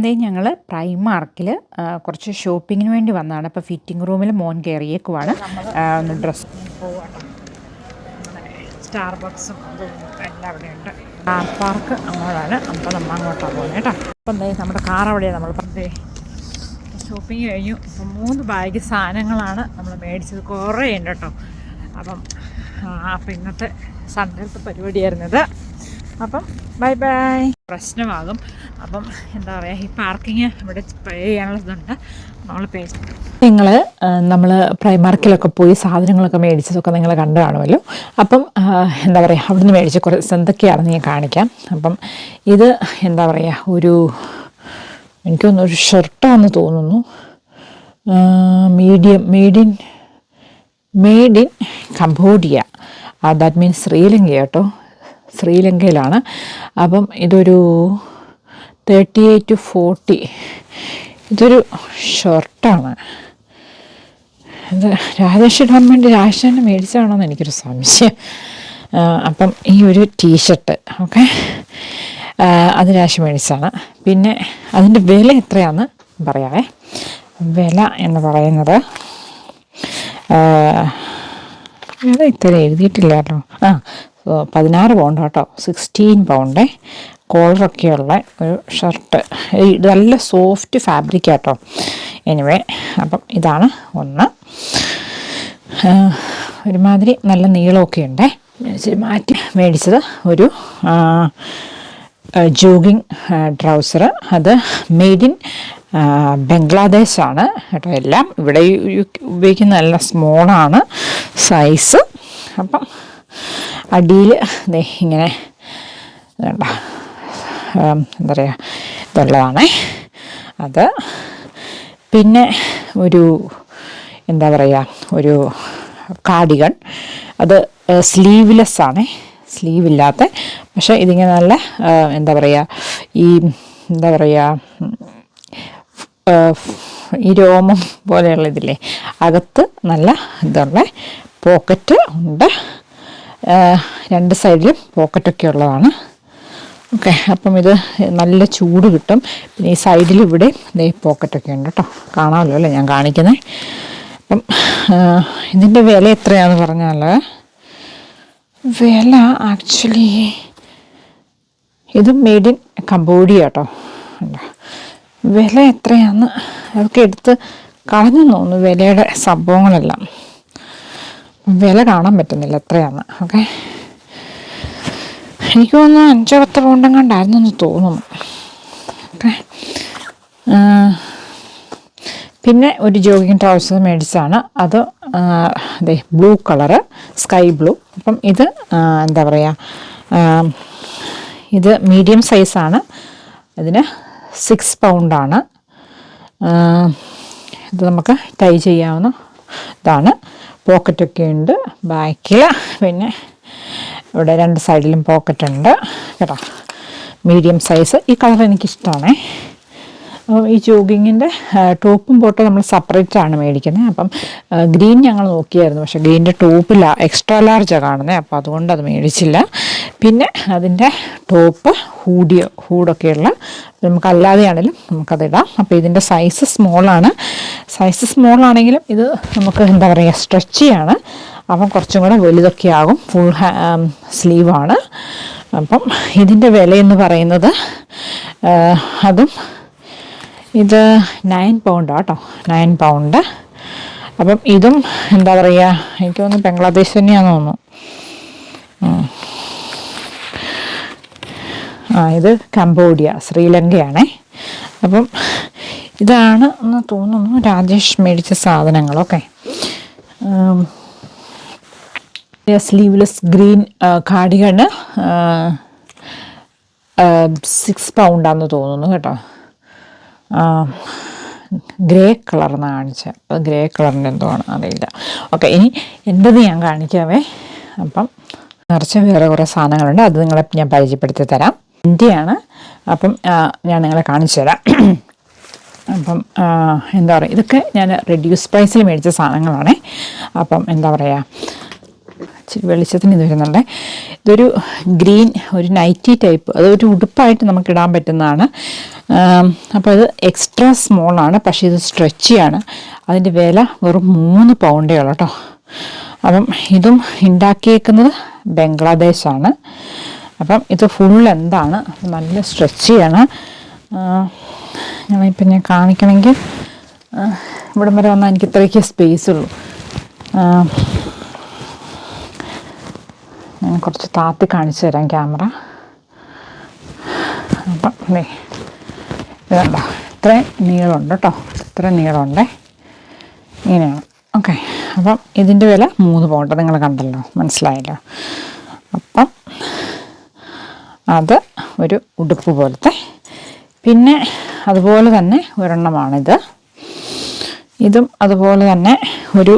അതേ ഞങ്ങൾ പ്രൈമാർക്കിൽ കുറച്ച് ഷോപ്പിങ്ങിന് വേണ്ടി വന്നതാണ്. അപ്പോൾ ഫിറ്റിംഗ് റൂമിൽ മോൻ കയറിയേക്കുവാണ് ഡ്രസ്സ് സ്റ്റാർബക്സും അതും എല്ലാം അവിടെ ഉണ്ട് കാർ പാർക്ക് അങ്ങോട്ടാണ്. അപ്പോൾ നമ്മൾ അങ്ങോട്ടാണ് പോകുന്നത് കേട്ടോ. അപ്പം എന്താ നമ്മുടെ കാർ അവിടെയാണ് നമ്മൾ പറഞ്ഞേ ഷോപ്പിംഗ് കഴിഞ്ഞു. അപ്പം മൂന്ന് ബാഗ് സാധനങ്ങളാണ് നമ്മൾ മേടിച്ചത്. കുറേ ഉണ്ട് കേട്ടോ. അപ്പം അപ്പം ഇന്നത്തെ സൺഡേത്തെ പരിപാടിയായിരുന്നത്. അപ്പം ബൈ ബൈ. പ്രശ്നമാകും. അപ്പം എന്താ പറയുക ഈ പാർക്കിങ് ഇവിടെ പേ ചെയ്യാനുള്ളതുണ്ട് നമ്മൾ പേ നിങ്ങൾ നമ്മൾ പ്രൈമാർക്കിലൊക്കെ പോയി സാധനങ്ങളൊക്കെ മേടിച്ചതൊക്കെ നിങ്ങൾ കണ്ടു കാണുമല്ലോ. അപ്പം എന്താ പറയുക അവിടുന്ന് മേടിച്ച കുറച്ച് എന്തൊക്കെയാണെന്ന് ഞാൻ കാണിക്കാം. അപ്പം ഇത് എന്താ പറയുക ഒരു എനിക്കൊന്ന് ഒരു ഷർട്ടാന്ന് തോന്നുന്നു. Medium made in made in Cambodia that means Sri Lanka കേട്ടോ. ശ്രീലങ്കയിലാണ്. അപ്പം ഇതൊരു തേർട്ടി എയ്റ്റ് ടു ഫോർട്ടി ഇതൊരു ഷർട്ടാണ്. ഇത് രാജേഷ് ഇടാൻ വേണ്ടി രാജേഷ് തന്നെ എനിക്കൊരു സംശയം. അപ്പം ഈ ഒരു ടീഷർട്ട് ഓക്കെ അത് രാശി മേടിച്ചാണ് പിന്നെ അതിന്റെ വില എത്രയാണെന്ന് പറയാവേ. വില എന്ന് പറയുന്നത് വില ഇത്ര ആ പതിനാറ് പൗണ്ട് കേട്ടോ. സിക്സ്റ്റീൻ പൗണ്ടേ. കോളറൊക്കെയുള്ള ഒരു ഷർട്ട്. നല്ല സോഫ്റ്റ് ഫാബ്രിക് കേട്ടോ എനിവേ അപ്പം ഇതാണ് ഒന്ന്. ഒരുമാതിരി നല്ല നീളമൊക്കെ ഉണ്ട്. മാറ്റി മേടിച്ചത് ഒരു ജോഗിങ് ട്രൗസർ അത് മെയ്ഡ് ഇൻ ബംഗ്ലാദേശാണ് കേട്ടോ എല്ലാം. ഇവിടെ ഉപയോഗിക്കുന്ന നല്ല സ്മോളാണ് സൈസ് അപ്പം അടിയിൽ ഇങ്ങനെ. വേണ്ട എന്താ പറയുക ഇതുള്ളതാണേ അത് പിന്നെ ഒരു എന്താ പറയുക ഒരു കാടികൺ അത് സ്ലീവ്ലെസ് ആണ്. സ്ലീവ് ഇല്ലാത്ത പക്ഷേ ഇതിങ്ങനെ നല്ല എന്താ പറയുക ഈ എന്താ പറയുക ഈ രോമം പോലെയുള്ള ഇതില്ലേ അകത്ത് നല്ല ഇതുള്ള പോക്കറ്റ് ഉണ്ട്. രണ്ട് സൈഡിലും പോക്കറ്റൊക്കെ ഉള്ളതാണ്. ഓക്കെ അപ്പം ഇത് നല്ല ചൂട് കിട്ടും. പിന്നെ ഈ സൈഡിൽ ഇവിടെ ദേ പോക്കറ്റൊക്കെ ഉണ്ട് കേട്ടോ. കാണാമല്ലോ അല്ലേ ഞാൻ കാണിക്കുന്നത് അപ്പം ഇതിന്റെ വില എത്രയാന്ന് പറഞ്ഞാൽ വില ആക്ച്വലി ഇത് മെയ്ഡ് ഇൻ കംബോഡിയ കേട്ടോ? വില എത്രയാന്ന് അതൊക്കെ എടുത്ത് കളഞ്ഞു തോന്നുന്നു വിലയുടെ സംഭവങ്ങളെല്ലാം. വില കാണാൻ പറ്റുന്നില്ല എത്രയാന്ന് ഓക്കെ. എനിക്ക് തോന്നുന്നു അഞ്ചോ പത്ത് പൗണ്ടും കണ്ടായിരുന്നു എന്ന് തോന്നുന്നു. ഓക്കെ. പിന്നെ ഒരു ജോഗിങ് ട്രൗസർ മേടിച്ചാണ് അത് അതെ ബ്ലൂ കളറ് സ്കൈ ബ്ലൂ. അപ്പം ഇത് എന്താ പറയുക ഇത് മീഡിയം സൈസാണ് ഇതിന് സിക്സ് പൗണ്ടാണ് ഇത് നമുക്ക് ടൈ ചെയ്യാവുന്ന ഇതാണ്. പോക്കറ്റൊക്കെ ഉണ്ട്. ബാക്കിൽ പിന്നെ ഇവിടെ രണ്ട് സൈഡിലും പോക്കറ്റ് ഉണ്ട് കേട്ടോ. Medium size. ഈ കളർ എനിക്കിഷ്ടമാണേ. അപ്പം ഈ ജോഗിങ്ങിന്റെ ടോപ്പും ബോട്ടും നമ്മൾ സെപ്പറേറ്റ് ആണ് മേടിക്കുന്നത്. അപ്പം ഗ്രീൻ ഞങ്ങൾ നോക്കിയായിരുന്നു. പക്ഷേ ഗ്രീനിന്റെ ടോപ്പില്ല. എക്സ്ട്രാ ലാർജാണ് കാണുന്നത് അപ്പോൾ അതുകൊണ്ട് അത് മേടിച്ചില്ല. പിന്നെ അതിന്റെ ടോപ്പ് ഹൂഡിയോ ഹൂഡൊക്കെയുള്ള നമുക്ക് അല്ലാതെയാണെങ്കിലും നമുക്കതിടാം. അപ്പോൾ ഇതിന്റെ സൈസ് സ്മോളാണ്. സൈസ് സ്മോൾ ആണെങ്കിലും ഇത് നമുക്ക് എന്താ പറയുക സ്ട്രെച്ചിയാണ് അപ്പം കുറച്ചും കൂടെ വലുതൊക്കെ ആകും. ഫുൾ സ്ലീവാണ് അപ്പം ഇതിന്റെ വിലയെന്ന് പറയുന്നത് അതും ഇത് നയൻ പൗണ്ട് കേട്ടോ നയൻ പൗണ്ട് അപ്പം ഇതും എന്താ പറയുക എനിക്ക് തോന്നുന്നു ബംഗ്ലാദേശ് തന്നെയാണെന്ന് തോന്നുന്നു. ആ ഇത് കംബോഡിയ ശ്രീലങ്കയാണേ. അപ്പം ഇതാണ് എന്ന് തോന്നുന്നു രാജേഷ് മേടിച്ച സാധനങ്ങളൊക്കെ. സ്ലീവ്ലെസ് ഗ്രീൻ കാർഡിഗണ് സിക്സ് പൗണ്ടാന്ന് തോന്നുന്നു കേട്ടോ. ഗ്രേ കളർന്ന് കാണിച്ച. അത് ഗ്രേ കളറിന്റെ എന്തോ ആണ് അറിയില്ല. ഓക്കെ ഇനി എന്റെത് ഞാൻ കാണിക്കാവേ. അപ്പം നിറച്ച് വേറെ കുറേ സാധനങ്ങളുണ്ട്. അത് നിങ്ങളെ ഞാൻ പരിചയപ്പെടുത്തി തരാം. ഇന്ത്യയാണ്. അപ്പം ഞാൻ നിങ്ങളെ കാണിച്ചു തരാം. അപ്പം എന്താ പറയുക ഇതൊക്കെ ഞാൻ റെഡ്യൂസ് പ്രൈസിൽ മേടിച്ച സാധനങ്ങളാണേ. അപ്പം എന്താ പറയുക ഇച്ചിരി വെളിച്ചത്തിന് ഇത് വരുന്നുണ്ട്. ഇതൊരു ഗ്രീൻ ഒരു നൈറ്റി ടൈപ്പ് അതൊരു ഉടുപ്പായിട്ട് നമുക്ക് ഇടാൻ പറ്റുന്നതാണ്. അപ്പോൾ അത് എക്സ്ട്രാ സ്മോളാണ് പക്ഷേ ഇത് സ്ട്രെച്ചിയാണ് അതിന്റെ വില വെറും മൂന്ന് പൗണ്ടേ ഉള്ളൂ കേട്ടോ അപ്പം ഇതും ഉണ്ടാക്കിയേക്കുന്നത് ബംഗ്ലാദേശാണ് അപ്പം ഇത് ഫുൾ എന്താണ് നല്ല സ്ട്രെച്ചിയാണ് ഞങ്ങളിപ്പം ഞാൻ കാണിക്കണമെങ്കിൽ ഇവിടം വരെ വന്നാൽ എനിക്ക് ഇത്രയ്ക്ക് സ്പേസ് ഉള്ളൂ. ഞാൻ കുറച്ച് താത്തി കാണിച്ചു തരാം ക്യാമറ. അപ്പം ഇതുണ്ടോ ഇത്രയും നീളമുണ്ട് കേട്ടോ. ഇത്ര നീളമുണ്ടേ. ഇങ്ങനെയാണ്. ഓക്കെ അപ്പം ഇതിന്റെ വില മൂന്ന് പൗണ്ട്. നിങ്ങൾ കണ്ടല്ലോ മനസ്സിലായല്ലോ. അപ്പം അത് ഒരു ഉടുപ്പ് പോലത്തെ. പിന്നെ അതുപോലെ തന്നെ ഒരെണ്ണമാണിത്. ഇതും അതുപോലെ തന്നെ ഒരു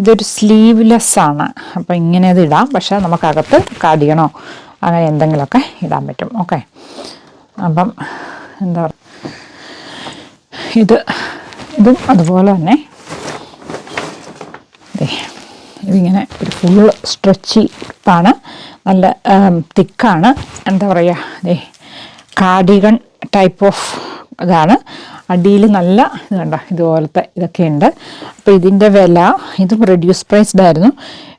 ഇതൊരു സ്ലീവ്ലെസ് ആണ്. അപ്പം ഇങ്ങനെ ഇത് ഇടാം. പക്ഷേ നമുക്കകത്ത് കാടിയണോ അങ്ങനെ എന്തെങ്കിലുമൊക്കെ ഇടാൻ പറ്റും. ഓക്കെ. അപ്പം എന്താ പറയുക ഇത് ഇതും അതുപോലെ തന്നെ. ഇതിങ്ങനെ ഒരു ഫുൾ സ്ട്രെച്ചി ആണ് നല്ല തിക്കാണ് എന്താ പറയുക ദേ കാർഡിഗൺ ടൈപ്പ് ഓഫ് ഇതാണ്. അടിയിൽ നല്ല ഇത് കണ്ട? ഇതുപോലത്തെ ഇതൊക്കെ ഉണ്ട്. അപ്പോൾ ഇതിന്റെ വില ഇതും റെഡ്യൂസ് പ്രൈസ്ഡ് ആയിരുന്നു.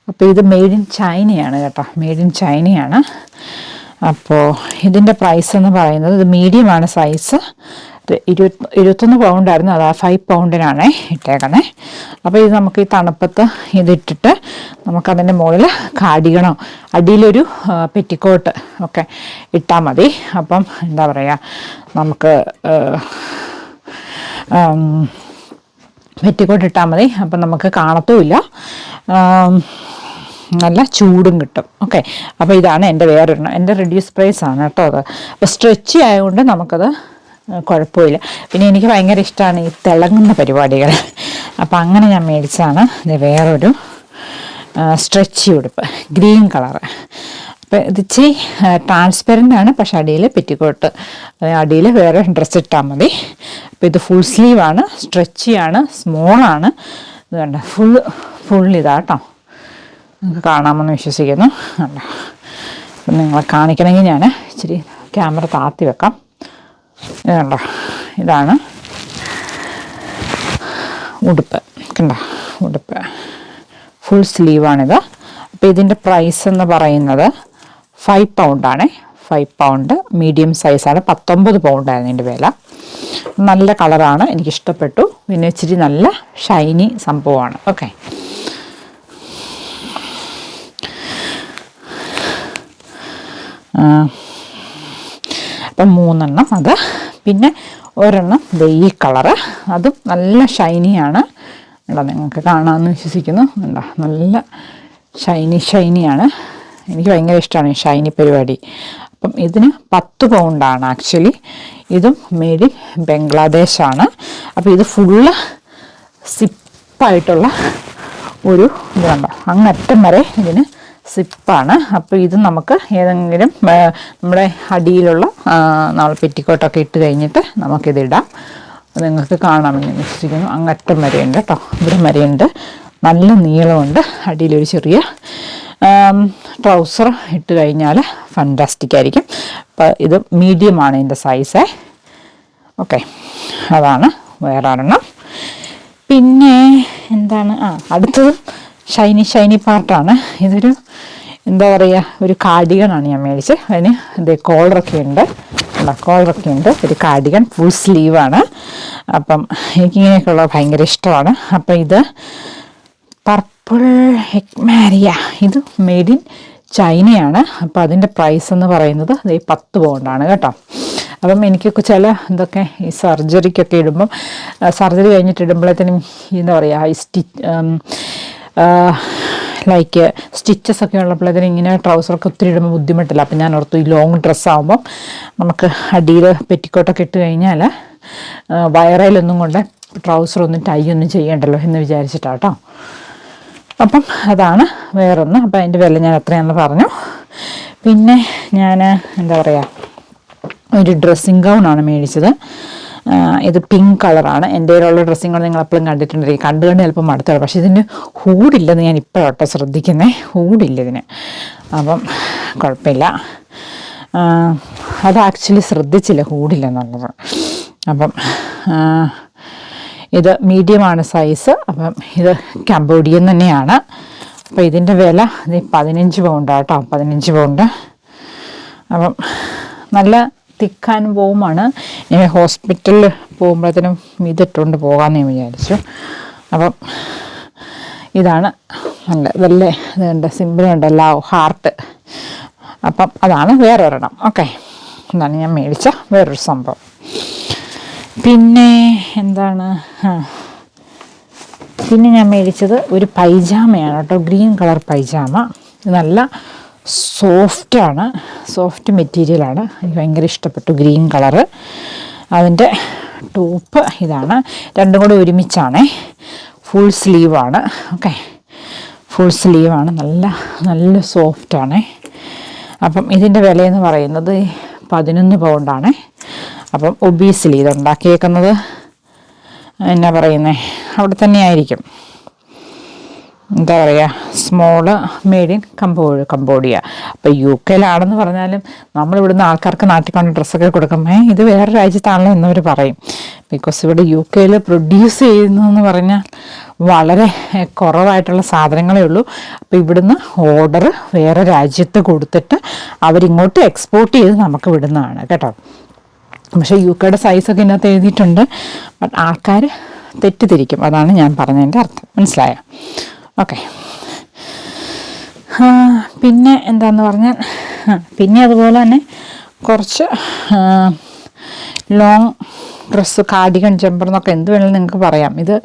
അപ്പോൾ ഇത് മെയ്ഡ് ഇൻ ചൈനയാണ് കേട്ടോ. മെയ്ഡ് ഇൻ ചൈനയാണ് അപ്പോൾ ഇതിന്റെ പ്രൈസ് എന്ന് പറയുന്നത് ഇത് മീഡിയമാണ് സൈസ് ഇരുപത്തി ഇരുപത്തൊന്ന് പൗണ്ടായിരുന്നു. അത് ആ ഫൈവ് പൗണ്ടിനാണ് ഇട്ടേക്കുന്നത് അപ്പോൾ ഇത് നമുക്ക് ഈ തണുപ്പത്ത് ഇതിട്ടിട്ട് നമുക്കതിന്റെ മുകളിൽ കാടികണോ. അടിയിലൊരു പെറ്റിക്കോട്ട് ഒക്കെ ഇട്ടാൽ മതി. അപ്പം എന്താ പറയുക നമുക്ക് പെറ്റിക്കോട്ട് ഇട്ടാൽ മതി. അപ്പം നമുക്ക് കാണത്തുമില്ല. നല്ല ചൂടും കിട്ടും. ഓക്കെ. അപ്പോൾ ഇതാണ് എന്റെ വേറൊരെണ്ണം. എന്റെ റെഡ്യൂസ് പ്രൈസ് ആണ് കേട്ടോ അത്. അപ്പോൾ സ്ട്രെച്ചി ആയതുകൊണ്ട് നമുക്കത് കുഴപ്പമില്ല. പിന്നെ എനിക്ക് ഭയങ്കര ഇഷ്ടമാണ് ഈ തിളങ്ങുന്ന പരിപാടികൾ. അപ്പോൾ അങ്ങനെ ഞാൻ മേടിച്ചാണ് ഇത് വേറൊരു സ്ട്രെച്ചി ഉടുപ്പ്. ഗ്രീൻ കളറ് അപ്പോൾ ഇത് ഇച്ചിരി ട്രാൻസ്പെറന്റ് ആണ് പക്ഷേ അടിയിൽ പെറ്റിക്കോട്ട്. അടിയിൽ വേറെ ഡ്രസ്സ് ഇട്ടാൽ മതി. അപ്പോൾ ഇത് ഫുൾ സ്ലീവാണ് സ്ട്രെച്ചിയാണ് സ്മോളാണ് ഇത് കണ്ട ഫുൾ ഫുൾ ഇതാട്ടോ നിങ്ങൾക്ക് കാണാമെന്ന് വിശ്വസിക്കുന്നു. അപ്പം നിങ്ങളെ കാണിക്കണമെങ്കിൽ ഞാൻ ഇച്ചിരി ക്യാമറ താത്തി വെക്കാം. ഇത് കണ്ടോ ഇതാണ് ഉടുപ്പ്. കണ്ടോ? ഉടുപ്പ്. ഫുൾ സ്ലീവാണിത് അപ്പോൾ ഇതിന്റെ പ്രൈസ് എന്ന് പറയുന്നത് ഫൈവ് പൗണ്ടാണ് ഫൈവ് പൗണ്ട് മീഡിയം സൈസാണ് പത്തൊമ്പത് പൗണ്ടായിരുന്നു ഇതിന്റെ വില. നല്ല കളറാണ് എനിക്കിഷ്ടപ്പെട്ടു പിന്നെ ഇച്ചിരി നല്ല ഷൈനി സംഭവമാണ്. ഓക്കെ അപ്പം മൂന്നെണ്ണം അത്. പിന്നെ ഒരെണ്ണം വെയിൽ കളറ്. അതും നല്ല ഷൈനിയാണ് ഉണ്ടോ നിങ്ങൾക്ക് കാണാമെന്ന് വിശ്വസിക്കുന്നു. കണ്ടോ നല്ല ഷൈനി ഷൈനിയാണ് എനിക്ക് ഭയങ്കര ഇഷ്ടമാണ് ഈ ഷൈനി പരിപാടി. അപ്പം ഇതിന് പത്ത് പൗണ്ടാണ് ആക്ച്വലി ഇതും മേഡ് ഇൻ ബംഗ്ലാദേശാണ് അപ്പോൾ ഇത് ഫുള്ള് സിപ്പായിട്ടുള്ള ഒരു ഇത് കണ്ടോ അങ്ങറ്റം വരെ ഇതിന് സിപ്പാണ്. അപ്പോൾ ഇത് നമുക്ക് ഏതെങ്കിലും നമ്മുടെ അടിയിലുള്ള നമ്മൾ പെറ്റിക്കോട്ടൊക്കെ ഇട്ട് കഴിഞ്ഞിട്ട് നമുക്കിതിടാം നിങ്ങൾക്ക് കാണാമെന്ന് വിശ്വസിക്കുന്നു അങ്ങറ്റം വരെയുണ്ട് കേട്ടോ ഇവിടെ വരെയുണ്ട്. നല്ല നീളമുണ്ട്. അടിയിലൊരു ചെറിയ ട്രൗസർ ഇട്ട് കഴിഞ്ഞാൽ ഫണ്ടാസ്റ്റിക് ആയിരിക്കും. അപ്പോൾ ഇത് മീഡിയമാണ് ഇതിന്റെ സൈസ് ഓക്കെ അതാണ് വേറെ ഒരെണ്ണം. പിന്നെ എന്താണ്? ആ അടുത്തത് ഷൈനി ഷൈനി പാർട്ടാണ് ഇതൊരു എന്താ പറയുക ഒരു കാർഡിഗണാണ് ഞാൻ മേടിച്ചത് അതിന് ഇത് കോളറൊക്കെ ഉണ്ട്. കോളറൊക്കെ ഉണ്ട്. ഒരു കാർഡിഗൺ ഫുൾ സ്ലീവാണ് അപ്പം എനിക്കിങ്ങനെയൊക്കെയുള്ള ഭയങ്കര ഇഷ്ടമാണ്. അപ്പം ഇത് പർപ്പിൾ ഹെക്മാരിയ ഇത് മെയ്ഡ് ഇൻ ചൈനയാണ്. അപ്പം അതിന്റെ പ്രൈസ് എന്ന് പറയുന്നത് ഈ പത്ത് പൗണ്ടാണ് കേട്ടോ. അപ്പം എനിക്കൊക്കെ ചില ഇതൊക്കെ ഈ സർജറിക്കൊക്കെ ഇടുമ്പം സർജറി കഴിഞ്ഞിട്ട് ഇടുമ്പോഴത്തേനും എന്താ പറയുക ഈ സ്റ്റിച്ച് ലൈക്ക് സ്റ്റിച്ചസ് ഒക്കെ ഉള്ളപ്പോഴത്തേനും ഇങ്ങനെ ട്രൗസറൊക്കെ ഒത്തിരി ഇടുമ്പോൾ ബുദ്ധിമുട്ടില്ല. അപ്പം ഞാൻ ഓർത്തു ഈ ലോങ് ഡ്രസ്സ് ആകുമ്പം നമുക്ക് അടിയിൽ പെറ്റിക്കോട്ടൊക്കെ ഇട്ട് കഴിഞ്ഞാൽ വയറയിലൊന്നും കൊണ്ട് ട്രൗസറൊന്നും ടൈ ഒന്നും ചെയ്യണ്ടല്ലോ എന്ന് വിചാരിച്ചിട്ടാട്ടോ അപ്പം അതാണ് വേറൊന്ന്. അപ്പം അതിന്റെ വില ഞാൻ എത്രയാണെന്ന് പറഞ്ഞു. പിന്നെ ഞാൻ എന്താ പറയുക ഒരു ഡ്രസ്സിങ് ഗൗണാണ് മേടിച്ചത്. ഇത് പിങ്ക് കളറാണ് എന്റെ കയ്യിലുള്ള ഡ്രസ്സിങ് നിങ്ങൾ എപ്പോഴും കണ്ടിട്ടുണ്ട് ഈ കണ്ടു കണ്ട് ചിലപ്പോൾ മടുത്തോളൂ. പക്ഷേ ഇതിന് ഹൂടില്ലെന്ന് ഞാൻ ഇപ്പോഴോട്ടോ ശ്രദ്ധിക്കുന്നേ. ഹൂടില്ല ഇതിന്. അപ്പം കുഴപ്പമില്ല. അത് ആക്ച്വലി ശ്രദ്ധിച്ചില്ല ഹൂടില്ലെന്നുള്ളത് അപ്പം ഇത് മീഡിയമാണ് സൈസ് അപ്പം ഇത് കംബോഡിയൻ തന്നെയാണ്. അപ്പം ഇതിന്റെ വില ഇത് പതിനഞ്ച് പൗണ്ടാട്ടോ പതിനഞ്ച് പൗണ്ട് അപ്പം നല്ല തിക്കാനുഭവമാണ് ഞാൻ ഹോസ്പിറ്റലിൽ പോകുമ്പോഴത്തേനും ഇതിട്ടുകൊണ്ട് പോകാമെന്ന് ഞാൻ വിചാരിച്ചു. അപ്പം ഇതാണ് നല്ല നല്ല ഇതുണ്ട് സിമ്പിളുണ്ടല്ലോ ഹാർട്ട് അപ്പം അതാണ് വേറൊരെണ്ണം. ഓക്കെ എന്താണ് ഞാൻ മേടിച്ച വേറൊരു സംഭവം. പിന്നെ എന്താണ്? പിന്നെ ഞാൻ മേടിച്ചത് ഒരു പൈജാമയാണ് കേട്ടോ. Green colour pyjama. നല്ല സോഫ്റ്റാണ്. സോഫ്റ്റ് മെറ്റീരിയലാണ്. എനിക്ക് ഭയങ്കര ഇഷ്ടപ്പെട്ടു ഗ്രീൻ കളറ്. അതിന്റെ ടോപ്പ് ഇതാണ്. രണ്ടും കൂടെ ഒരുമിച്ചാണേ. ഫുൾ സ്ലീവാണ്. ഓക്കെ. ഫുൾ സ്ലീവാണ്. നല്ല നല്ല സോഫ്റ്റാണേ. അപ്പം ഇതിന്റെ വിലയെന്ന് പറയുന്നത് പതിനൊന്ന് പൗണ്ടാണേ. അപ്പം ഒബീസിലി ഇത് ഉണ്ടാക്കിയേക്കുന്നത് എന്നാ പറയുന്നത് അവിടെ തന്നെ ആയിരിക്കും എന്താ പറയുക small made in combo Cambodia അപ്പോൾ യു കെയിലാണെന്ന് പറഞ്ഞാലും നമ്മളിവിടുന്ന് ആൾക്കാർക്ക് നാട്ടിൽ കൊണ്ട് ഡ്രസ്സൊക്കെ കൊടുക്കുമ്പോൾ "ഏ, ഇത് വേറെ രാജ്യത്താണല്ലോ എന്നവർ പറയും. ബിക്കോസ് ഇവിടെ യു കെയിൽ പ്രൊഡ്യൂസ് ചെയ്യുന്നതെന്ന് പറഞ്ഞാൽ വളരെ കുറവായിട്ടുള്ള സാധനങ്ങളേ ഉള്ളൂ. അപ്പോൾ ഇവിടുന്ന് ഓർഡർ വേറെ രാജ്യത്ത് കൊടുത്തിട്ട് അവരിങ്ങോട്ട് എക്സ്പോർട്ട് ചെയ്ത് നമുക്ക് വിടുന്നതാണ് കേട്ടോ. പക്ഷേ യു കെയുടെ സൈസൊക്കെ ഇതിനകത്ത് എഴുതിയിട്ടുണ്ട്. ബട്ട് ആൾക്കാർ തെറ്റിദ്ധരിക്കും. അതാണ് ഞാൻ പറഞ്ഞതിന്റെ അർത്ഥം. മനസ്സിലായോ? ഓക്കെ. പിന്നെ എന്താന്ന് പറഞ്ഞാൽ പിന്നെ അതുപോലെ തന്നെ കുറച്ച് ലോങ് ഡ്രസ്സ് കാർഡിഗൺ ജമ്പർ എന്നൊക്കെ എന്ത് വേണമെങ്കിലും നിങ്ങൾക്ക് പറയാം. ഇത്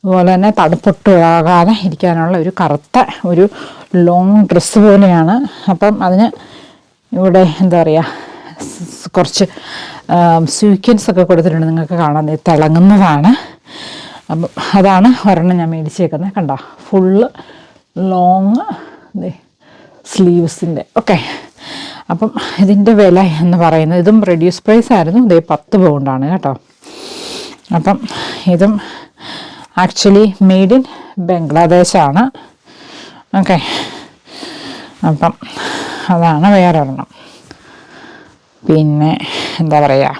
അതുപോലെ തന്നെ തണുപ്പൊട്ടുകാതെ ഇരിക്കാനുള്ള ഒരു കറുത്ത ഒരു ലോങ് ഡ്രസ്സ് പോലെയാണ്. അപ്പം അതിന് ഇവിടെ എന്താ പറയുക കുറച്ച് സ്വീക്വൻസ് ഒക്കെ കൊടുത്തിട്ടുണ്ട് നിങ്ങൾക്ക് കാണാൻ. തിളങ്ങുന്നതാണ്. അപ്പം അതാണ് ഒരെണ്ണം ഞാൻ മേടിച്ചേക്കുന്നത്. കണ്ട? ഫുള്ള് ലോങ് സ്ലീവ്സിന്റെ ഓക്കെ അപ്പം ഇതിന്റെ വില എന്ന് പറയുന്നത് ഇതും റെഡ്യൂസ് പ്രൈസ് ആയിരുന്നു. ഇതേ പത്ത് പൗണ്ടാണ് കേട്ടോ. അപ്പം ഇതും ആക്ച്വലി മെയ്ഡ് ഇൻ ബംഗ്ലാദേശാണ് ഓക്കെ അപ്പം അതാണ് വേറെ ഒരെണ്ണം പിന്നെ എന്താ പറയുക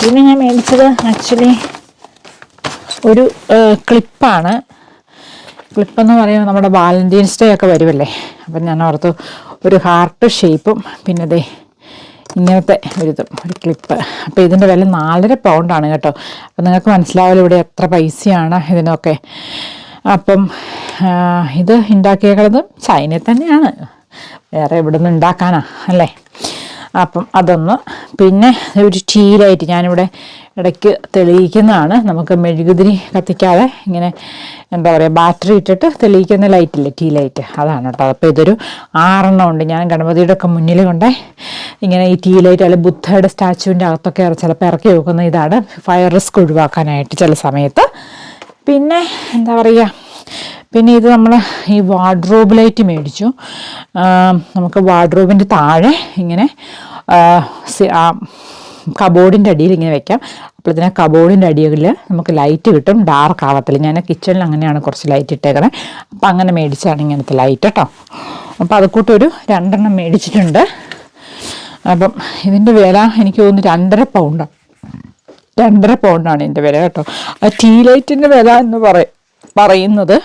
പിന്നെ ഞാൻ മേടിച്ചത് ആക്ച്വലി ഒരു ക്ലിപ്പാണ്. ക്ലിപ്പെന്ന് പറയുമ്പോൾ നമ്മുടെ വാലന്റൈൻസ് ഡേ ഒക്കെ വരുമല്ലേ? അപ്പം ഞാൻ ഓർത്തു ഒരു ഹാർട്ട് ഷേപ്പും പിന്നെ ദേ ഇങ്ങനത്തെ ഒരിതും ഒരു ക്ലിപ്പ്. അപ്പോൾ ഇതിന്റെ വില നാലര പൗണ്ടാണ് കേട്ടോ. അപ്പം നിങ്ങൾക്ക് മനസ്സിലാവില്ല ഇവിടെ എത്ര പൈസയാണ് ഇതിനൊക്കെ. അപ്പം ഇത് ഉണ്ടാക്കിയേക്കുന്നത് ചൈനയിൽ തന്നെയാണ്. വേറെ ഇവിടെ നിന്ന് ഉണ്ടാക്കാനാ അല്ലേ? അപ്പം അതൊന്ന് പിന്നെ ഒരു ടീലായിട്ട് ഞാനിവിടെ ഇടയ്ക്ക് തെളിയിക്കുന്നതാണ്. നമുക്ക് മെഴുകുതിരി കത്തിക്കാതെ ഇങ്ങനെ എന്താ പറയുക ബാറ്ററി ഇട്ടിട്ട് തെളിയിക്കുന്ന ലൈറ്റില്ലേ ടീ ലൈറ്റ്? അതാണ് കേട്ടോ. അപ്പോൾ ഇതൊരു ആറെണ്ണം ഉണ്ട്. ഞാൻ ഗണപതിയുടെ ഒക്കെ മുന്നിൽ കൊണ്ടേ ഇങ്ങനെ ഈ ടീ ലൈറ്റ് അല്ലെങ്കിൽ ബുദ്ധയുടെ സ്റ്റാച്ചുവിന്റെ അകത്തൊക്കെ ചിലപ്പോൾ ഇറക്കി വെക്കുന്ന ഇതാണ്. ഫയർ റിസ്ക് ഒഴിവാക്കാനായിട്ട് ചില സമയത്ത്. പിന്നെ എന്താ പറയുക പിന്നെ ഇത് നമ്മൾ ഈ വാർഡ്രോബ് ലൈറ്റ് മേടിച്ചു നമുക്ക് വാർഡ്രോബിന്റെ താഴെ ഇങ്ങനെ കബോർഡിന്റെ അടിയിൽ ഇങ്ങനെ വെക്കാം. അപ്പോൾ ഇതിനെ കബോർഡിന്റെ അടിയിൽ നമുക്ക് ലൈറ്റ് കിട്ടും. ഡാർക്ക് ആവത്തില്ല. ഞാൻ കിച്ചണിൽ അങ്ങനെയാണ് കുറച്ച് ലൈറ്റ് ഇട്ടേക്കണേ. അപ്പം അങ്ങനെ മേടിച്ചാണ് ഇങ്ങനത്തെ ലൈറ്റ് കേട്ടോ. അപ്പം അതുകൂട്ട് ഒരു രണ്ടെണ്ണം മേടിച്ചിട്ടുണ്ട്. അപ്പം ഇതിന്റെ വില എനിക്ക് തോന്നുന്നു രണ്ടര പൗണ്ടാണ് രണ്ടര പൗണ്ടാണ് ഇതിന്റെ വില കേട്ടോ. ആ ടീ ലൈറ്റിന്റെ വില എന്ന് പറ പറയുന്നത്.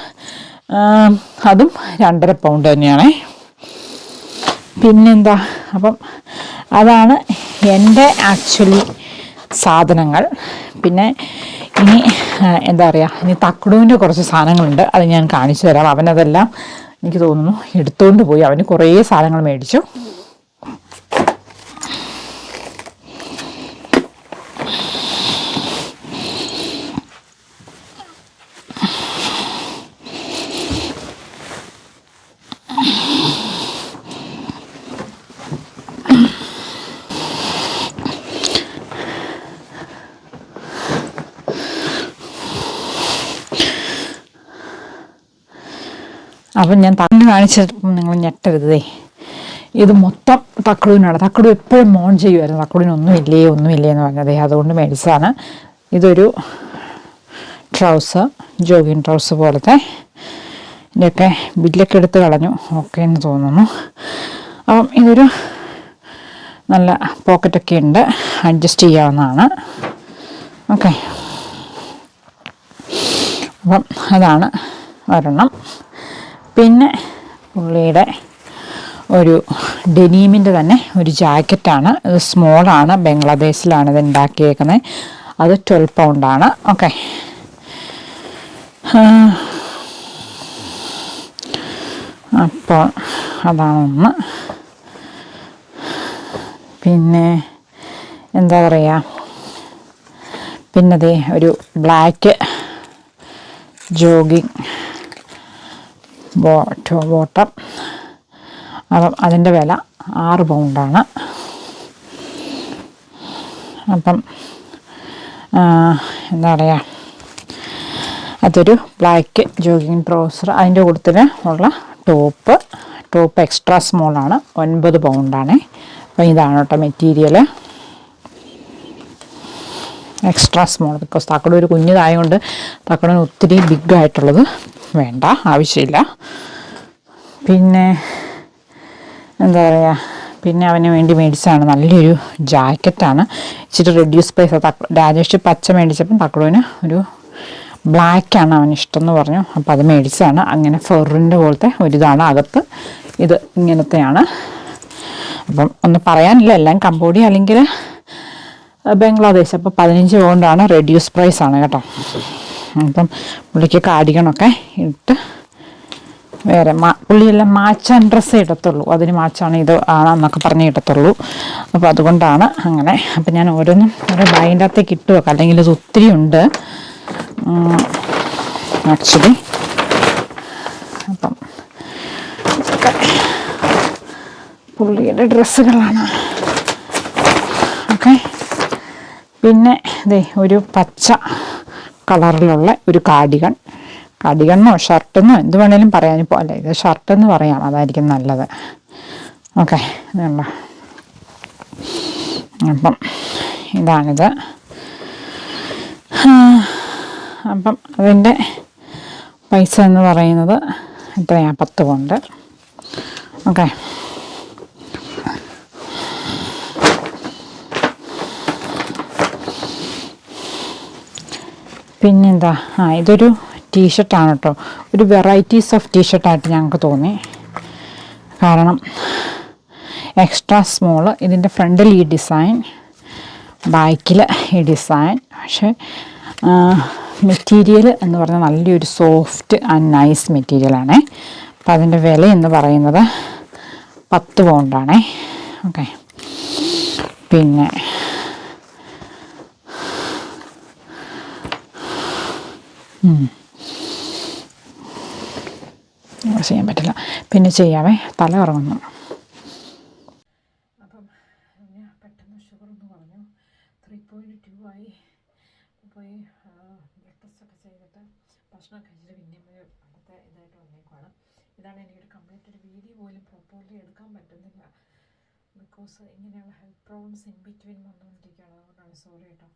അതും രണ്ടര പൗണ്ട് തന്നെയാണ്. പിന്നെന്താ? അപ്പം അതാണ് എന്റെ ആക്ച്വലി സാധനങ്ങൾ. പിന്നെ ഇനി എന്താ പറയുക ഇനി തക്കുടുവിന്റെ കുറച്ച് സാധനങ്ങളുണ്ട്. അത് ഞാൻ കാണിച്ചു തരാം. അവനതെല്ലാം എനിക്ക് തോന്നുന്നു എടുത്തുകൊണ്ട് പോയി. അവന് കുറേ സാധനങ്ങൾ മേടിച്ചു. അപ്പം ഞാൻ തണ്ട് കാണിച്ചപ്പം നിങ്ങൾ ഞെട്ടരുതേ. ഇത് മൊത്തം തക്കടുവിനാണ്. തക്കടു എപ്പോഴും മോൺ ചെയ്യുമായിരുന്നു ഒന്നും ഇല്ലേ എന്ന് പറഞ്ഞതേ. അതുകൊണ്ട് മേടിച്ചതാണ്. ഇതൊരു ട്രൗസർ ജോഗിങ് ട്രൗസർ പോലത്തെ. ഇതിന്റെയൊക്കെ ബില്ലൊക്കെ എടുത്ത് കളഞ്ഞു. ഓക്കെ എന്ന് തോന്നുന്നു. അപ്പം ഇതൊരു നല്ല പോക്കറ്റൊക്കെ ഉണ്ട്. അഡ്ജസ്റ്റ് ചെയ്യാവുന്നതാണ്. ഓക്കെ. അപ്പം അതാണ് ഒരെണ്ണം. പിന്നെ പുള്ളിയുടെ ഒരു ഡെനീമിന്റെ തന്നെ ഒരു ജാക്കറ്റാണ്. ഇത് സ്മോളാണ് ബംഗ്ലാദേശിലാണ് ഇത് ഉണ്ടാക്കിയേക്കുന്നത്. അത് ട്വൽവ് പൗണ്ടാണ് ഓക്കെ അപ്പോൾ അതാണ് ഒന്ന്. പിന്നെ എന്താ പറയുക പിന്നതേ ഒരു ബ്ലാക്ക് ജോഗിങ് ബോട്ടോ അപ്പം അതിന്റെ വില ആറ് പൗണ്ടാണ്. അപ്പം എന്താ പറയുക അതൊരു ബ്ലാക്ക് ജോഗിങ് ട്രൗസർ. അതിന്റെ കൂട്ടത്തിന് ഉള്ള ടോപ്പ് ടോപ്പ് എക്സ്ട്രാ സ്മോളാണ് ഒൻപത് പൗണ്ടാണ്. അപ്പം ഇതാണ് കേട്ടോ മെറ്റീരിയൽ എക്സ്ട്രാ സ്മോൾ ബിക്കോസ് തക്കട ഒരു കുഞ്ഞിതായതുകൊണ്ട് തക്കടന് ഒത്തിരി ബിഗ് ആയിട്ടുള്ളത്. വേണ്ട ആവശ്യമില്ല. പിന്നെ എന്താ പറയുക പിന്നെ അവന് വേണ്ടി മേടിച്ചതാണ് നല്ലൊരു ജാക്കറ്റാണ്. ഇച്ചിരി റെഡ്യൂസ് പ്രൈസ് രാജേഷ് പച്ച മേടിച്ചപ്പം തക്കടുവിന് ഒരു ബ്ലാക്കാണ് അവന് ഇഷ്ടം എന്ന് പറഞ്ഞു. അപ്പോൾ അത് മേടിച്ചതാണ്. അങ്ങനെ ഫെറിന്റെ പോലത്തെ ഒരിതാണ് അകത്ത്. ഇത് ഇങ്ങനത്തെയാണ്. അപ്പം ഒന്ന് പറയാനില്ല. എല്ലാം കംബോഡിയ അല്ലെങ്കിൽ ബംഗ്ലാദേശ്. അപ്പോൾ പതിനഞ്ച് പൗണ്ടാണ് റെഡ്യൂസ് പ്രൈസ് ആണ് കേട്ടോ. അപ്പം പുള്ളിക്ക് കാടികണൊക്കെ ഇട്ട് വേറെ മാ പുള്ളിയെല്ലാം മാച്ചാൻ ഡ്രസ്സേ ഇടത്തുള്ളൂ. അതിന് മാച്ചാണ് ഇത് ആണെന്നൊക്കെ പറഞ്ഞ് ഇടത്തുള്ളൂ. അപ്പോൾ അതുകൊണ്ടാണ് അങ്ങനെ. അപ്പം ഞാൻ ഓരോന്നും ഓരോ ബാഗിന്റെ അകത്തേക്ക് വെക്കാം. അല്ലെങ്കിൽ ഇത് ഒത്തിരി ഉണ്ട്. ആക്ച്വലി അപ്പം പുള്ളിയുടെ ഡ്രസ്സുകളാണ്. ഓക്കെ. പിന്നെ ഇതേ ഒരു പച്ച കളറിലുള്ള ഒരു കാടികൺ. കാടികണ്ണോ ഷർട്ടെന്നോ എന്ത് വേണേലും പറയാൻ അല്ല ഇത് ഷർട്ടെന്ന് പറയാം. അതായിരിക്കും നല്ലത്. ഓക്കെ ഇതുണ്ടോ. അപ്പം ഇതാണിത്. അപ്പം അതിന്റെ പൈസ എന്ന് പറയുന്നത് എത്രയാണ് പത്ത് കൊണ്ട് ഓക്കെ. പിന്നെന്താ? ആ ഇതൊരു ടീഷർട്ടാണ് കേട്ടോ ഒരു വെറൈറ്റീസ് ഓഫ് ടീഷർട്ടായിട്ട് ഞങ്ങൾക്ക് തോന്നി. കാരണം എക്സ്ട്രാ സ്മോൾ ഇതിന്റെ ഫ്രണ്ടിൽ ഈ ഡിസൈൻ ബാക്കിൽ ഈ ഡിസൈൻ. പക്ഷേ മെറ്റീരിയൽ എന്ന് പറഞ്ഞാൽ നല്ലൊരു സോഫ്റ്റ് ആൻഡ് നൈസ് മെറ്റീരിയലാണേ. അപ്പം അതിന്റെ വില എന്ന് പറയുന്നത് പത്ത് പൗണ്ടാണേ. ഓക്കെ. പിന്നെ ചെയ്യാൻ പറ്റില്ല. പിന്നെ ചെയ്യാവേ. തല കറങ്ങുന്നു അപ്പം ഞാൻ പെട്ടെന്ന് പറഞ്ഞു ത്രീ പോയിന്റ് ടു ആയി. പോയി കംപ്ലീറ്റ് വീഡിയോ പ്രോപ്പർലി എടുക്കാൻ പറ്റുന്നില്ല. ബിക്കോസ് ഇങ്ങനെയുള്ള ഹെൽത്ത് പ്രോബ്ലംസ് ഇൻ ബിറ്റ്വീൻ വന്നുകൊണ്ടിരിക്കുകയാണ്. അതുകൊണ്ടാണ് സോറി കേട്ടോ.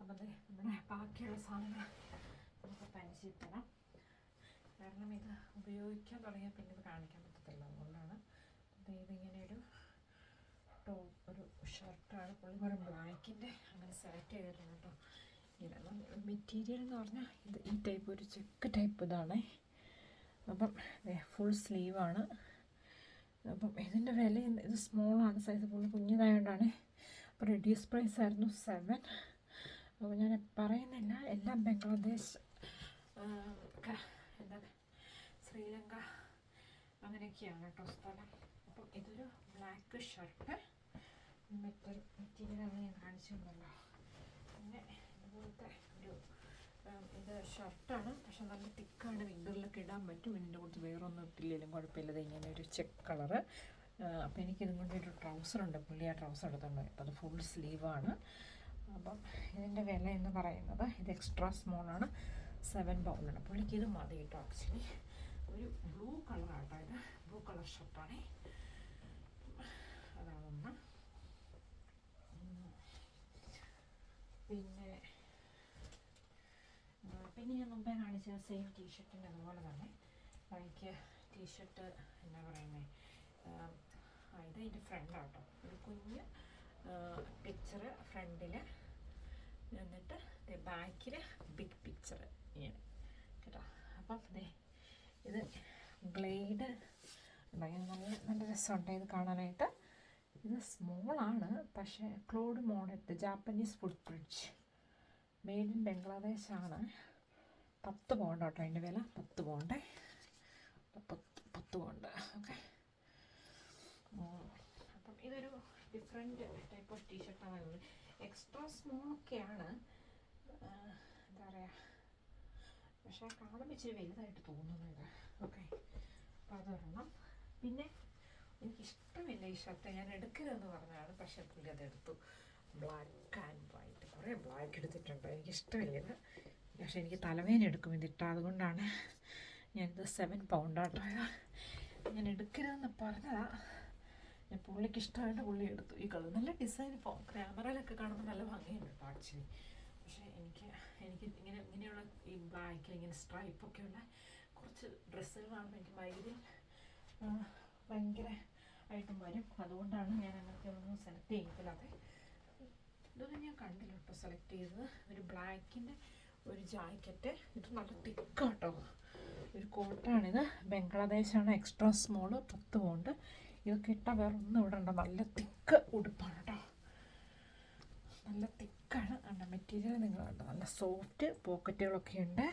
അപ്പം ബാക്കിയുള്ള സാധനങ്ങൾ നമുക്ക് പരിചയപ്പെടാം കാരണം ഇത് ഉപയോഗിക്കാൻ തുടങ്ങിയാൽ പിന്നെ ഇത് കാണിക്കാൻ പറ്റത്തില്ല. അതുകൊണ്ടാണ് ഇതിങ്ങനെ ഒരു ടോപ്പ് ഒരു ഷർട്ടാണ്. പുള്ളി പറയും ബ്ലാക്കിന്റെ അങ്ങനെ സെലക്ട് ചെയ്തിട്ടുണ്ട് കേട്ടോ. ഇത് മെറ്റീരിയൽ എന്ന് പറഞ്ഞാൽ ഇത് ഈ ടൈപ്പ് ഒരു ചെക്ക് ടൈപ്പ് ഇതാണ്. അപ്പം ഫുൾ സ്ലീവാണ് അപ്പം ഇതിന്റെ വില ഇത് സ്മോളാണ് സൈസ് പുള്ളി കുഞ്ഞിതായതുകൊണ്ടാണ് അപ്പോൾ റെഡ്യൂസ് പ്രൈസ് ആയിരുന്നു സെവൻ അപ്പോൾ ഞാൻ പറയുന്നില്ല. എല്ലാം ബംഗ്ലാദേശ് എന്താ ശ്രീലങ്ക അങ്ങനെയൊക്കെയാണ് കേട്ടോ സ്ഥലം. അപ്പം ഇതൊരു ബ്ലാക്ക് ഷർട്ട് മെറ്റൽ മെറ്റീരിയലാണ് ഞാൻ കാണിച്ചു പിന്നെ ഇതുപോലത്തെ ഒരു ഇത് ഷർട്ടാണ് പക്ഷെ നല്ല തിക്കാണ്. വിന്ററിലൊക്കെ ഇടാൻ പറ്റും. ഇതിന്റെ കൂടെ വേറൊന്നും ഇട്ടില്ലെങ്കിലും കുഴപ്പമില്ല ഇങ്ങനെ ഒരു ചെക്ക് കളറ് അപ്പോൾ എനിക്ക് ഇതും കൊണ്ട് ഒരു ട്രൗസർ ഉണ്ട്. പുള്ളി ആ ട്രൗസർ എടുത്തുണ്ട് അപ്പോൾ അത് ഫുൾ സ്ലീവാണ് അപ്പം ഇതിന്റെ വില എന്ന് പറയുന്നത് ഇത് എക്സ്ട്രാ സ്മോളാണ് സെവൻ പൗണ്ടാണ് പുള്ളിക്ക് ഇത് മതി കേട്ടോ ആക്ച്വലി ഒരു ബ്ലൂ കളറാട്ടോ ഇത്. ബ്ലൂ കളർ ഷർട്ടാണേ അതാണ്. പിന്നെ പിന്നെ ഞാൻ മുമ്പേ കാണിച്ച സെയിം ടീഷർട്ടിന്റെ അതുപോലെ തന്നെ എനിക്ക് ടീഷർട്ട് എന്നാ പറയുന്നത് ഇത് അതിന്റെ ഫ്രണ്ടാട്ടോ ഒരു കുഞ്ഞ് പിക്ചർ ഫ്രണ്ടിൽ എന്നിട്ട് ബാക്കിൽ ബിഗ് പിക്ചർ കേട്ടോ? അപ്പം ദേ ഇത് ഗ്ലേഡ് നല്ല നല്ല രസമുണ്ട് ഇത് കാണാനായിട്ട്. ഇത് സ്മോളാണ് പക്ഷേ ക്ലോഡ് മോഡറ്റ് Japanese food bridge made in ബംഗ്ലാദേശാണ് പത്ത് പോകണ്ട കേട്ടോ അതിന്റെ വില. പത്ത് പോകണ്ടേ പത്ത് പത്ത് ഓക്കെ അപ്പം ഇതൊരു ഡിഫറെന്റ് ടൈപ്പ് ഓഫ് ടീഷർട്ടാണ് എക്സ്ട്രാ സ്മോളൊക്കെയാണ് എന്താ പറയുക പക്ഷേ കാണുമ്പോൾ ഇച്ചിരി വലുതായിട്ട് തോന്നുന്നത്. ഓക്കെ. അപ്പോൾ അതൊരെണ്ണം പിന്നെ എനിക്കിഷ്ടമില്ല ഈ ഷർട്ട് ഞാൻ എടുക്കരുതെന്ന് പറഞ്ഞതാണ് പക്ഷേ പുള്ളി അതെടുത്തു. Black and white. കുറേ ബ്ലാക്ക് എടുത്തിട്ടുണ്ട്. എനിക്കിഷ്ടമില്ല ഇത്. പക്ഷേ എനിക്ക് തലവേന എടുക്കും. ഇതിട്ട് അതുകൊണ്ടാണ് ഞാനിത് സെവൻ പൗണ്ടാട്ടോ ഞാൻ എടുക്കരുതെന്ന് പറഞ്ഞതാ. ഞാൻ പുള്ളിക്ക് ഇഷ്ടമായിട്ട് പുള്ളി എടുത്തു. ഈ കളർ. നല്ല ഡിസൈൻ ഇപ്പോൾ ക്യാമറയിലൊക്കെ കാണുമ്പോൾ നല്ല ഭംഗിയുണ്ട് കേട്ടോ ആക്ച്വലി പക്ഷേ എനിക്ക് എനിക്ക് ഇങ്ങനെ ഇങ്ങനെയുള്ള ഈ ബ്ലാക്കിൽ ഇങ്ങനെ സ്ട്രൈപ്പൊക്കെ ഉള്ള കുറച്ച് ഡ്രസ്സുകൾ കാണുമ്പോൾ എനിക്ക് ഭയങ്കര ഭയങ്കര ആയിട്ടും വരും. അതുകൊണ്ടാണ് ഞാൻ അങ്ങനത്തെ ഒന്നും സെലക്ട് ചെയ്യത്തില്ലാതെ ഇതൊന്നും ഞാൻ കണ്ടില്ല കേട്ടോ സെലക്ട് ചെയ്തത്. ഒരു ബ്ലാക്കിന്റെ ഒരു ജാക്കറ്റ് ഇത് നല്ല തിക്കാട്ടോ ഒരു കോട്ടാണിത്. ബംഗ്ലാദേശാണ്. എക്സ്ട്രാ സ്മോൾ പത്ത് പോണ്ട് ഇതൊക്കെ ഇട്ട വേറെ ഒന്നും ഇവിടെ ഉണ്ടോ നല്ല തിക്ക് ഉടുപ്പാണ് കേട്ടോ നല്ല തിക്കാണ് കണ്ട മെറ്റീരിയൽ നിങ്ങൾ കണ്ടു നല്ല സോഫ്റ്റ് പോക്കറ്റുകളൊക്കെ ഉണ്ട്.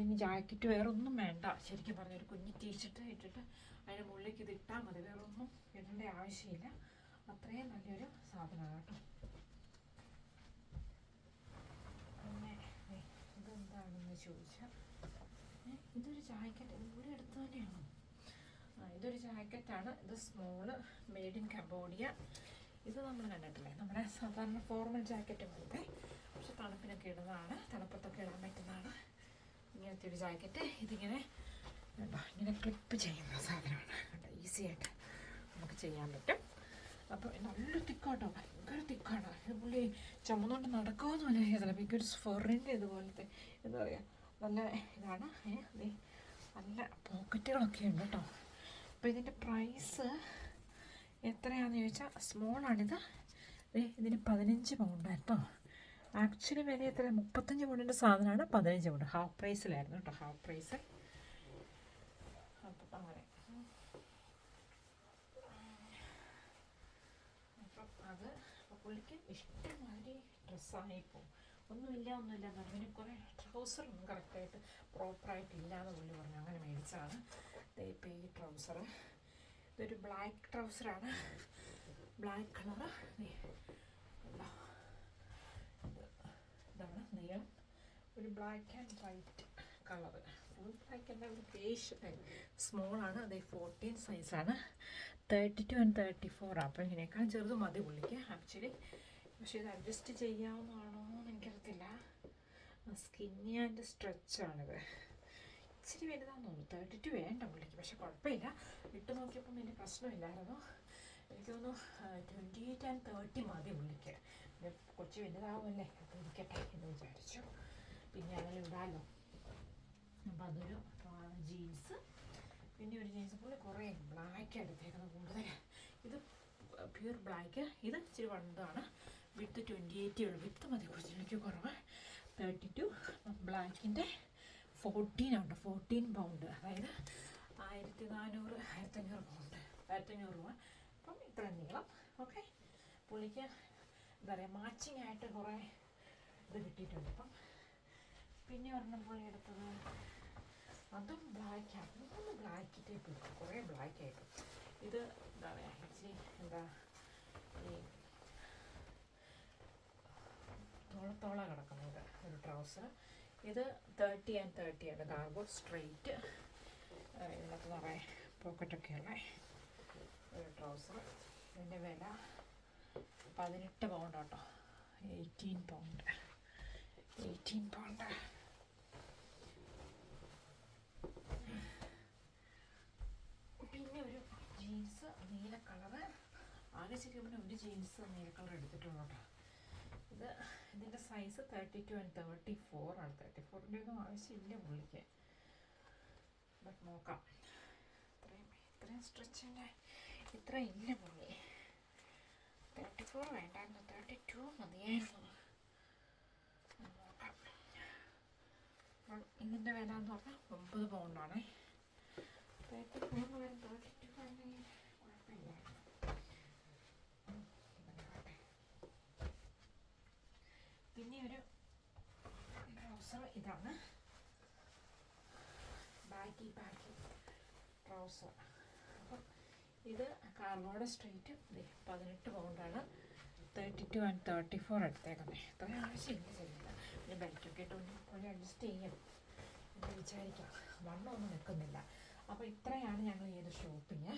ഇനി ജാക്കറ്റ് വേറൊന്നും വേണ്ട. ശരിക്കും പറഞ്ഞ ഒരു കുഞ്ഞ് ടീഷർട്ട് ഇട്ടിട്ട് അതിന്റെ മുകളിലേക്ക് ഇത് ഇട്ടാൽ മതി. വേറൊന്നും ഇടേണ്ട ആവശ്യമില്ല. അത്രയും നല്ലൊരു സാധനമാണ് കേട്ടോ. പിന്നെ ഇതെന്താണെന്ന് ചോദിച്ചാൽ ഇതൊരു ജാക്കറ്റ് ഇത് തന്നെയാണോ? ഇതൊരു ജാക്കറ്റാണ് ഇത് സ്മോൾ മെയ്ഡ് ഇൻ കംബോഡിയ ഇത് നമ്മൾ കണ്ടിട്ടില്ലേ? നമ്മുടെ സാധാരണ ഫോർമൽ ജാക്കറ്റ് പോലത്തെ പക്ഷെ തണുപ്പിനൊക്കെ ഇടുന്നതാണ്. തണുപ്പത്തൊക്കെ ഇടാൻ പറ്റുന്നതാണ്. ഇങ്ങനത്തെ ഒരു ജാക്കറ്റ് ഇതിങ്ങനെ ഇങ്ങനെ ക്ലിപ്പ് ചെയ്യുന്ന സാധനമാണ്. കണ്ടോ ഈസി ആയിട്ട് നമുക്ക് ചെയ്യാൻ പറ്റും. അപ്പോൾ നല്ല തിക്കാട്ടോ ഭയങ്കര തിക്കാണ്. പുള്ളി ചുമന്നുകൊണ്ട് പോലെ ചിലപ്പോൾ എനിക്കൊരു ഫെറിന്റെ ഇതുപോലത്തെ എന്താ പറയുക നല്ല ഇതാണ്. നല്ല പോക്കറ്റുകളൊക്കെ ഉണ്ട് കേട്ടോ. അപ്പോൾ ഇതിന്റെ പ്രൈസ് എത്രയാണെന്ന് ചോദിച്ചാൽ സ്മോളാണിത് ഇതിന് പതിനഞ്ച് പൗണ്ട് കേട്ടോ. ആക്ച്വലി വില എത്ര മുപ്പത്തഞ്ച് പൗണ്ടിന്റെ സാധനമാണ് പതിനഞ്ച് പൗണ്ട് ഹാഫ് പ്രൈസിലായിരുന്നു കേട്ടോ ഹാഫ് പ്രൈസ് അപ്പം അങ്ങനെ. അപ്പം അത് പുള്ളിക്ക് ഇഷ്ടമാതിരി ഡ്രസ്സായി പോകും ഒന്നുമില്ല ഒന്നുമില്ല. എന്ന് പറഞ്ഞു പിന്നെ കുറേ ട്രൗസറൊന്നും കറക്റ്റായിട്ട് പ്രോപ്പറായിട്ടില്ല എന്ന് പുള്ളി പറഞ്ഞു. അങ്ങനെ ഇപ്പോൾ ഈ ട്രൗസർ ഇതൊരു ബ്ലാക്ക് ട്രൗസറാണ് ബ്ലാക്ക് കളറ് ഇതാണ് നീളം. ഒരു black and white colour full black അല്ല ഒരു ബേഷ് സ്മോളാണ് അതേ ഫോർട്ടീൻ സൈസാണ് thirty two and thirty four അപ്പോൾ ഇതിനേക്കാൾ ചെറുത് മതി പുള്ളിക്ക് ആക്ച്വലി പക്ഷേ ഇത് അഡ്ജസ്റ്റ് ചെയ്യാവുന്നതാണോ എന്ന് എനിക്കറിയത്തില്ല സ്കിന്നി ആൻഡ് സ്ട്രെച്ചാണിത് ഇച്ചിരി വലുതാന്ന് തോന്നുന്നു. തേർട്ടി ടു വേണ്ട പുള്ളിക്ക്. പക്ഷെ കുഴപ്പമില്ല. ഇട്ട് നോക്കിയപ്പം വലിയ പ്രശ്നമില്ലായിരുന്നു. എനിക്ക് തോന്നുന്നു ട്വന്റി എയ്റ്റ് ആൻഡ് തേർട്ടി മതി പുള്ളിക്ക്. കൊച്ചു വലുതാവുമല്ലേ അപ്പോൾ ഇരിക്കട്ടെ എന്ന് വിചാരിച്ചു. പിന്നെ അങ്ങനെ ഇടാമല്ലോ അപ്പോൾ അതൊരു ജീൻസ് പിന്നെ ഒരു ജീൻസ് പുള്ളി കുറേ ബ്ലാക്ക് എടുത്തേക്കുന്നത് കൂടുതൽ ഇത് പ്യൂർ ബ്ലാക്ക് ഇത് ഇച്ചിരി വണ്ടതാണ് വിത്ത് ട്വന്റി എയ്റ്റ് ഉള്ളൂ. വിത്ത് മതി കുറച്ച്. എനിക്ക് കുറവ്. തേർട്ടി ടു ബ്ലാക്കിന്റെ ഫോർട്ടീൻ ഉണ്ട് ഫോർട്ടീൻ പൗണ്ട് അതായത് ആയിരത്തി നാനൂറ് ആയിരത്തഞ്ഞൂറ് പൗണ്ട് ആയിരത്തഞ്ഞൂറ് രൂപ. അപ്പം ഇത്ര നീളം. ഓക്കെ പുള്ളിക്ക് എന്താ പറയുക മാച്ചിങ് ആയിട്ട് കുറേ ഇത് കിട്ടിയിട്ടുണ്ട്. അപ്പം പിന്നെ ഒരെണ്ണം പുള്ളി എടുത്തത് അതും ബ്ലാക്കാണ് മൂന്ന് ബ്ലാക്ക് ടൈപ്പ് കിട്ടും കുറേ ബ്ലാക്ക് ആയിട്ട്. ഇത് എന്താ പറയുക ഇച്ചിരി എന്താ ഈ തോളത്തോള കിടക്കുന്നത്. ഒരു ട്രൗസർ ഇത് തേർട്ടി ആൻഡ് തേർട്ടി ആണ്. കാർഗോ സ്ട്രെയിറ്റ് ഇതിനകത്ത് നിറയെ പോക്കറ്റൊക്കെയുള്ള ഒരു ട്രൗസർ ഇതിന്റെ വില പതിനെട്ട് പൗണ്ട് കേട്ടോ എയ്റ്റീൻ പൗണ്ട് എയ്റ്റീൻ പൗണ്ട് പിന്നെ ഒരു ജീൻസ് നീല കളറ് ആകെ ശരിക്കും ഒരു ജീൻസ് നീല കളർ എടുത്തിട്ടുള്ളൂ കേട്ടോ. ഇത് ഇതിന്റെ size thirty two and thirty four ആണ്. തേർട്ടി ഫോറിന്റെ ഒന്നും ആവശ്യമില്ല പുള്ളിക്ക്. ബട്ട് നോക്കാം. ഇത്രയും ഇത്രയും സ്ട്രെച്ചിന്റെ ഇത്ര ഇല്ല പുള്ളി. തേർട്ടി ഫോർ വേണ്ടായിരുന്നു. തേർട്ടി ടു മതിയായിരുന്നു. നോക്കാം. ഇതിന്റെ വില എന്ന് പറഞ്ഞാൽ ഒമ്പത് പൗണ്ടാണേ തേർട്ടി ഫോർ തേർട്ടി ടു ആണെങ്കിൽ ഒരു ട്രൗസർ ഇതാണ്. ബാക്കി ബാക്കി ട്രൗസർ അപ്പം ഇത് കാർലോഡ് സ്ട്രെയിറ്റ് പതിനെട്ട് പൗണ്ടാണ് thirty two and thirty four എടുത്തേക്കുന്നത് ഇത്ര ആവശ്യമില്ല ശരിയില്ല പിന്നെ ബെൽറ്റൊക്കെ ഇട്ടുകൊണ്ട് അഡ്ജസ്റ്റ് ചെയ്യണം. എന്ന് വിചാരിക്കാം. വണ്ണമൊന്നും നിൽക്കുന്നില്ല. അപ്പോൾ ഇത്രയാണ് ഞങ്ങൾ ഒരു ഷോപ്പിങ്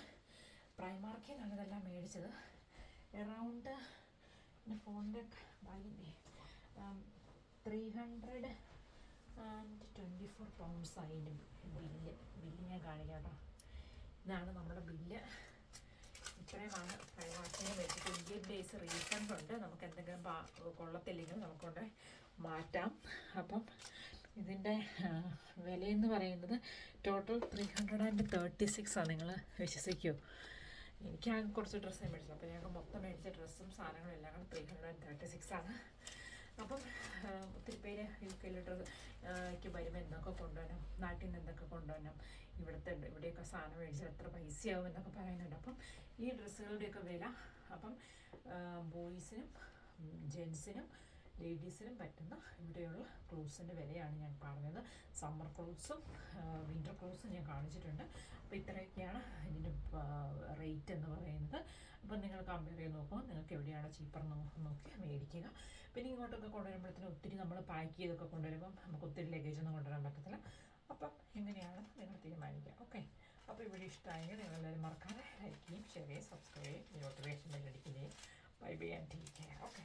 പ്രൈമാർക്കിൽ നിന്നാണ് ഇതെല്ലാം മേടിച്ചത്. എറൗണ്ട് എന്റെ ഫോണിന്റെ ബാഗിന്റെ three hundred and twenty four pounds അതിന്റെ ബില്ല് ബില്ല് ഞാൻ കാണിക്കാം കേട്ടോ ഇതാണ് നമ്മുടെ ബില്ല് ഇത്രയുമാണ് കഴിഞ്ഞ വെച്ച് ട്വന്റി എയ്റ്റ് ഡേയ്സ് റീഫണ്ട് ഉണ്ട് നമുക്ക് എന്തെങ്കിലും കൊള്ളത്തില്ലെങ്കിൽ നമുക്കൊണ്ട് മാറ്റാം. അപ്പം ഇതിന്റെ വിലയെന്ന് പറയുന്നത് total three hundred and thirty six ആണ് നിങ്ങൾ വിശ്വസിക്കുമോ എനിക്ക് ആ കുറച്ച് ഡ്രസ്സേ മേടിച്ചു അപ്പോൾ ഞങ്ങൾക്ക് മൊത്തം മേടിച്ച ഡ്രസ്സും സാധനങ്ങളും എല്ലാം കൂടെ three hundred and thirty six ആണ്. അപ്പം ഒത്തിരി പേര് യു കെയിലോട്ടേക്ക് വരുമ്പോൾ എന്തൊക്കെ കൊണ്ടുവരണം നാട്ടിൽ നിന്ന് എന്തൊക്കെ കൊണ്ടുവരണം ഇവിടുത്തെ ഇവിടെയൊക്കെ സാധനം മേടിച്ചാൽ എത്ര പൈസയാവും എന്നൊക്കെ പറയുന്നുണ്ട്. അപ്പം ഈ ഡ്രസ്സുകളുടെയൊക്കെ വില അപ്പം ബോയ്സിനും ജെൻസിനും ലേഡീസിനും പറ്റുന്ന ഇവിടെയുള്ള ക്ലോത്ത്സിന്റെ വിലയാണ് ഞാൻ പറഞ്ഞത്. സമ്മർ ക്ലോത്ത്സും വിന്റർ ക്ലോത്ത്സും ഞാൻ കാണിച്ചിട്ടുണ്ട്. അപ്പോൾ ഇത്രയൊക്കെയാണ് ഇതിന്റെ റേറ്റ് എന്ന് പറയുന്നത്. അപ്പം നിങ്ങൾ കമ്പയർ ചെയ്ത് നോക്കുമ്പോൾ നിങ്ങൾക്ക് എവിടെയാണ് ചീപ്പർ നോക്കി മേടിക്കുക. പിന്നെ ഇങ്ങോട്ടൊക്കെ കൊണ്ടുവരുമ്പോഴത്തേനും ഒത്തിരി നമ്മൾ പാക്ക് ചെയ്തൊക്കെ കൊണ്ടുവരുമ്പം നമുക്ക് ഒത്തിരി ലഗേജ് ഒന്നും കൊണ്ടുവരാൻ പറ്റത്തില്ല. അപ്പം എങ്ങനെയാണ് നിങ്ങൾ തീരുമാനിക്കുക. ഓക്കെ അപ്പോൾ ഇവിടെ ഇഷ്ടമായെങ്കിൽ നിങ്ങളെല്ലാവരും മറക്കാതെ ലൈക്ക് ചെയ്യും ഷെയർ ചെയ്യും സബ്സ്ക്രൈബ് ചെയ്യും notification ബെല്ലടിക്കുകയും bye bye and take care okay